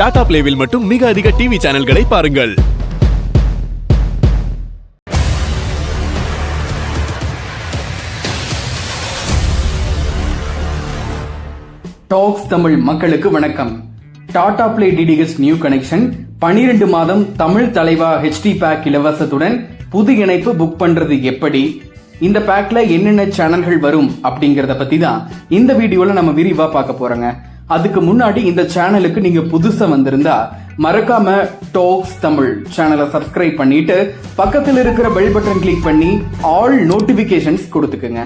டாடா பிளேவில் மட்டும் மிக அதிக டிவி சேனல்களை பாருங்கள். டாக்ஸ் தமிழ் மக்களுக்கு வணக்கம். Tata Play DTH new connection 12 மாதம் தமிழ் தலைவா ஹெச்டி பேக் இலவசத்துடன் புது இணைப்பு புக் பண்றது எப்படி? இந்த பேக்ல என்னென்ன சேனல்கள் வரும் அப்படிங்கறத பத்தி தான் இந்த வீடியோல நம்ம விரிவா பார்க்க போறோங்க. அதுக்கு முன்னாடி இந்த சேனலுக்கு நீங்க புதுசா வந்திருந்தா மறக்காம டாக்ஸ் தமிழ் சேனலை சப்ஸ்கிரைப் பண்ணிட்டு பக்கத்தில் இருக்கிற பெல் பட்டன் கிளிக் பண்ணி all notifications கொடுத்துக்குங்க.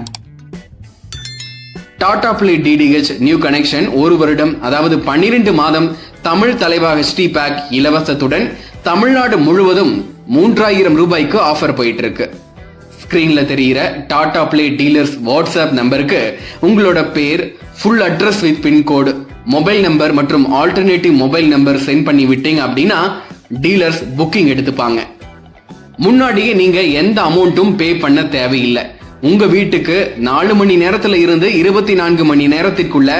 Tata Play DTH new connection ஒரு வருடம் அதாவது 12 மாதம் தமிழ் தலைவா ஹெச்டி பேக் இலவசத்துடன் தமிழ்நாடு முழுவதும் மூன்றாயிரம் ரூபாய்க்கு ஆஃபர் போயிட்டு இருக்கு ஸ்கிரீன்ல தெரிகிற டாடா பிளே டீலர்ஸ் வாட்ஸ்அப் நம்பருக்கு உங்களோட பேர் full address with pincode mobile number மற்றும் ஆல்டர்னேட்டிவ் மொபைல் நம்பர் சென்ட் பண்ணி விட்டீங்க அப்படின்னா டீலர்ஸ் புக்கிங் எடுத்துப்பாங்க. முன்னாடியே நீங்க எந்த அமௌண்ட்டும் பே பண்ண தேவையில்லை. உங்க வீட்டுக்கு நாலு மணி நேரத்துல இருந்து இருபத்தி நான்கு மணி நேரத்திற்குள்ள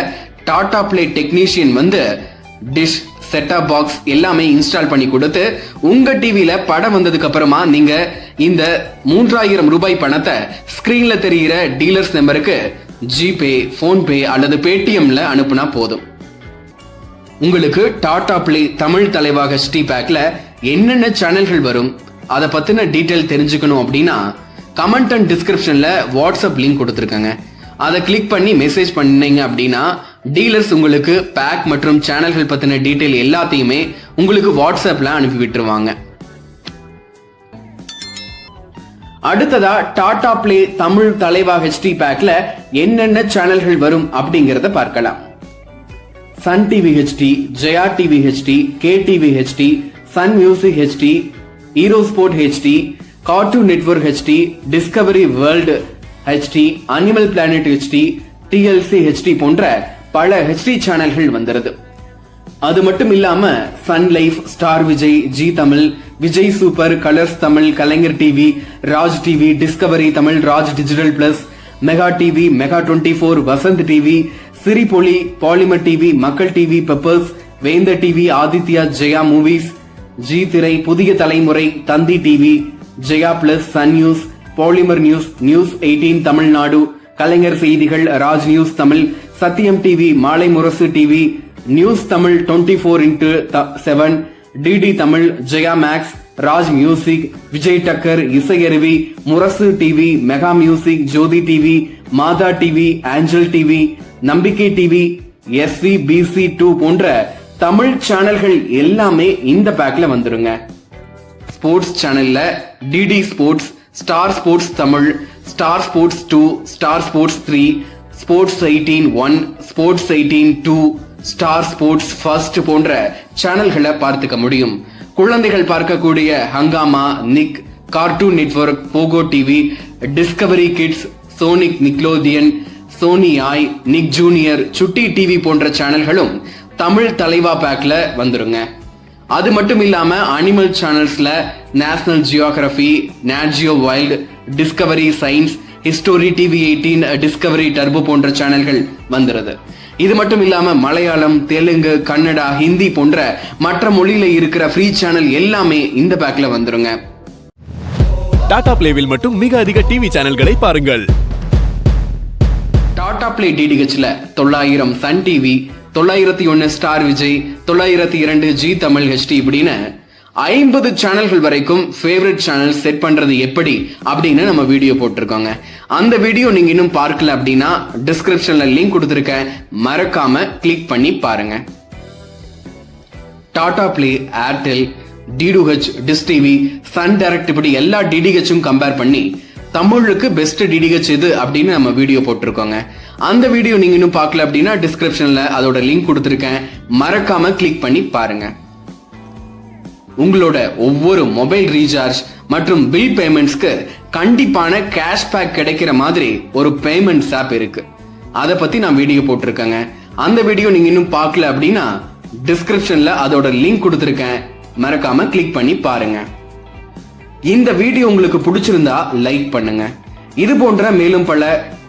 டாடா பிளே டெக்னீஷியன் வந்து டிஷ் செட்டாப் பாக்ஸ் எல்லாமே இன்ஸ்டால் பண்ணி கொடுத்து உங்க டிவியில படம் வந்ததுக்கு அப்புறமா நீங்க இந்த மூன்றாயிரம் ரூபாய் பணத்தை ஸ்கிரீன்ல தெரிகிற டீலர்ஸ் நம்பருக்கு ஜிபே போன்பே அல்லது பேடிஎம்ல அனுப்புனா போதும். உங்களுக்கு டாடா பிளே தமிழ் தலைவாக ஹெச்டி பேக்ல என்னென்ன சேனல்கள் வரும்? அதை பத்தின டீட்டெயில் தெரிஞ்சுக்கணும் அப்படின்னா கமெண்ட் அண்ட் டிஸ்கிரிப்ஷன்ல வாட்ஸ்அப் லிங்க் கொடுத்துருக்காங்க. அதை கிளிக் பண்ணி மெசேஜ் பண்ணீங்க அப்படின்னா டீலர்ஸ் உங்களுக்கு பேக் மற்றும் சேனல்கள் பத்தின டீட்டெயில் எல்லாத்தையுமே உங்களுக்கு வாட்ஸ்அப்ல அனுப்பி விட்டுருவாங்க. அடுத்ததா டாடா பிளே தமிழ் தலைவா ஹெச்டி பேக்ல என்னென்ன சேனல்கள் வரும் அப்படிங்கறத பார்க்கலாம். Sun TV HD Jaya TV HD K TV HD Sun Music HD Hero Sport HD Cartoon Network HD Discovery World HD Animal Planet HD TLC HD போன்ற பல ஹெச்டி சேனல்கள் வந்துருது. அது மட்டும் இல்லாம Sun Life Star Vijay Zee Tamil Vijay Super Colors Tamil Kalaignar TV Raj TV Discovery Tamil Raj Digital Plus Mega TV Mega twenty four Vasanth TV Siripoli Polimer TV Makkal TV Peppers Vendhar TV Aditya Jaya Movies Zee Thirai Puthiya Thalaimurai Thanthi TV Jaya Plus Sun News Polimer News News Eighteen Tamil Nadu Kalaignar Seithigal Raj News Tamil Sathiyam TV Malai Murasu TV News Tamil twenty four into seven DD Tamil Jaya Max Raj Music Vijay Takkar Isaiaruvi Murasu TV Mega Music Jothi TV Matha TV Angel TV Nambikkai TV SV BC two போன்ற தமிழ் சேனல்கள் எல்லாமே இந்த பேக்ல வந்துருங்க. Sports சேனல்ல DD Sports Star Sports Tamil Star Sports two Star Sports three Sports Eighteen one Sports Eighteen two Star Sports First போன்ற சேனல்களை பார்த்துக்க முடியும். குழந்தைகள் பார்க்கக்கூடிய Hungama Nick Cartoon Network Pogo TV Discovery Kids Sonic Nickelodeon Sony Yay Nick Junior சுட்டி TV போன்ற சேனல்களும் தமிழ் தலைவா பேக்ல வந்துருங்க. அது மட்டும் இல்லாம animal சேனல்ஸ்ல National Geographic NatGeo Wild Discovery Science History TV Eighteen Discovery Turbo போன்ற சேனல்கள் வந்துருது. இது மட்டும் இல்லாம மலையாளம் தெலுங்கு கன்னடா ஹிந்தி போன்ற மற்ற மொழியில இருக்கிற ஃப்ரீ சேனல் எல்லாமே இந்த பேக்ல வந்துருங்க. டாடா பிளேவில் மட்டும் மிக அதிக டிவி சேனல்களை பாருங்கள். டாடா பிளே டிடிஹெச்ல தொள்ளாயிரம் சன் டிவி தொள்ளாயிரத்தி ஒன்னு ஸ்டார் விஜய் தொள்ளாயிரத்தி இரண்டு ஜி தமிழ் ஹெச்டி இப்படின்னு ஐம்பது சேனல்கள் வரைக்கும் ஃபேவரட் சேனல் செட் பண்ணுறது எப்படி அப்படின்னு நம்ம வீடியோ போட்டிருக்கோங்க. அந்த வீடியோ நீங்க இன்னும் பார்க்கல அப்படின்னா டிஸ்கிரிப்ஷன்ல லிங்க் கொடுத்துருக்கேன் மறக்காம கிளிக் பண்ணி பாருங்க. Tata Play Airtel DTH Dish TV Sun Direct இப்படி எல்லா டிடிஹெச்சும் கம்பேர் பண்ணி தமிழுக்கு பெஸ்ட் டிடிஹெச் இது அப்படின்னு நம்ம வீடியோ போட்டிருக்கோங்க. அந்த வீடியோ நீங்க இன்னும் பார்க்கல அப்படின்னா டிஸ்கிரிப்ஷன்ல அதோட லிங்க் கொடுத்துருக்கேன். மறக்காம கிளிக் பண்ணி பாருங்க. உங்களோட ஒவ்வொரு மொபைல் ரீசார்ஜ் மற்றும் பில் பேமெண்ட்ஸ்க்கு கண்டிப்பான கேஷ்பேக் கிடைக்கிற மாதிரி ஒரு பேமெண்ட்ஸ் ஆப் இருக்கு. அதை பத்தி நான் வீடியோ போட்டிருக்கேங்க. அந்த வீடியோ நீங்க இன்னும் பார்க்கல அப்படின்னா டிஸ்கிரிப்ஷன்ல அதோட லிங்க் கொடுத்துருக்கேன். மறக்காம கிளிக் பண்ணி பாருங்க. இந்த வீடியோ உங்களுக்கு பிடிச்சிருந்தா லைக் பண்ணுங்க. இது போன்ற மேலும் பல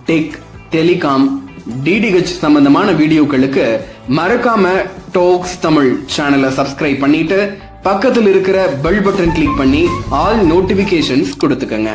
டெக் டெலிகாம் டிடிஹெச் சம்பந்தமான வீடியோக்களுக்கு மறக்காம டோக்ஸ் தமிழ் சேனலை சப்ஸ்கிரைப் பண்ணிட்டு பக்கத்தில் இருக்கிற பெல் பட்டன் கிளிக் பண்ணி ஆல் நோட்டிபிகேஷன்ஸ் கொடுத்துக்கங்க.